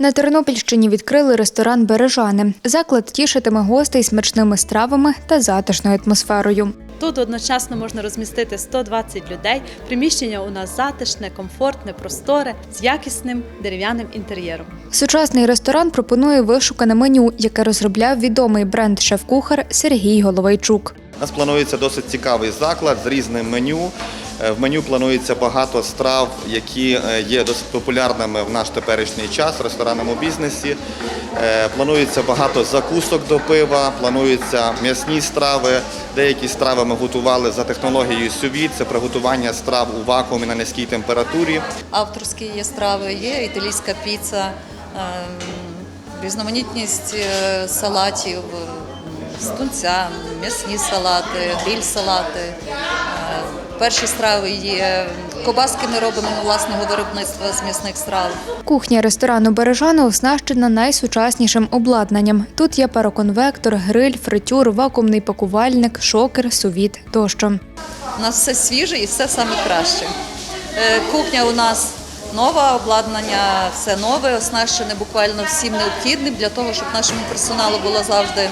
На Тернопільщині відкрили ресторан Бережани. Заклад тішитиме гостей смачними стравами та затишною атмосферою. Тут одночасно можна розмістити 120 людей. Приміщення у нас затишне, комфортне, просторе з якісним дерев'яним інтер'єром. Сучасний ресторан пропонує вишукане меню, яке розробляв відомий бренд шеф-кухар Сергій Головайчук. У нас планується досить цікавий заклад з різним меню. Е, В меню планується багато страв, які е, є досить популярними в наш теперішній час в ресторанному бізнесі. Е, Планується багато закусок до пива, плануються м'ясні страви. Деякі страви ми готували за технологією сювіт. Це приготування страв у вакуумі на низькій температурі. авторські є страви, є італійська піца, ем, різноманітність салатів, е, з тунця, м'ясні салати, гриль-салати. Е, Перші страви є. Кобаски ми робимо власного виробництва з м'ясних страв. Кухня ресторану Бережани оснащена найсучаснішим обладнанням. Тут є пароконвектор, гриль, фритюр, вакуумний пакувальник, шокер, сувіт тощо. У нас все свіже і все саме краще. Е, Кухня у нас нова, обладнання все нове, оснащене буквально всім необхідним для того, щоб нашому персоналу було завжди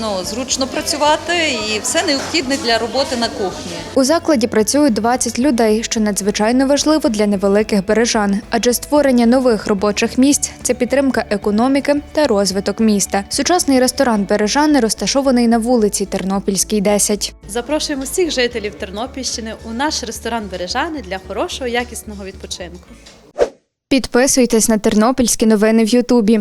ну, зручно працювати і все необхідне для роботи на кухні. У закладі працюють 20 людей, що надзвичайно важливо для невеликих бережан, адже створення нових робочих місць це підтримка економіки та розвиток міста. Сучасний ресторан Бережани розташований на вулиці Тернопільській, 10. Запрошуємо всіх жителів Тернопільщини у наш ресторан Бережани для хорошого якісного відпочинку. Підписуйтесь на тернопільські новини в Ютубі.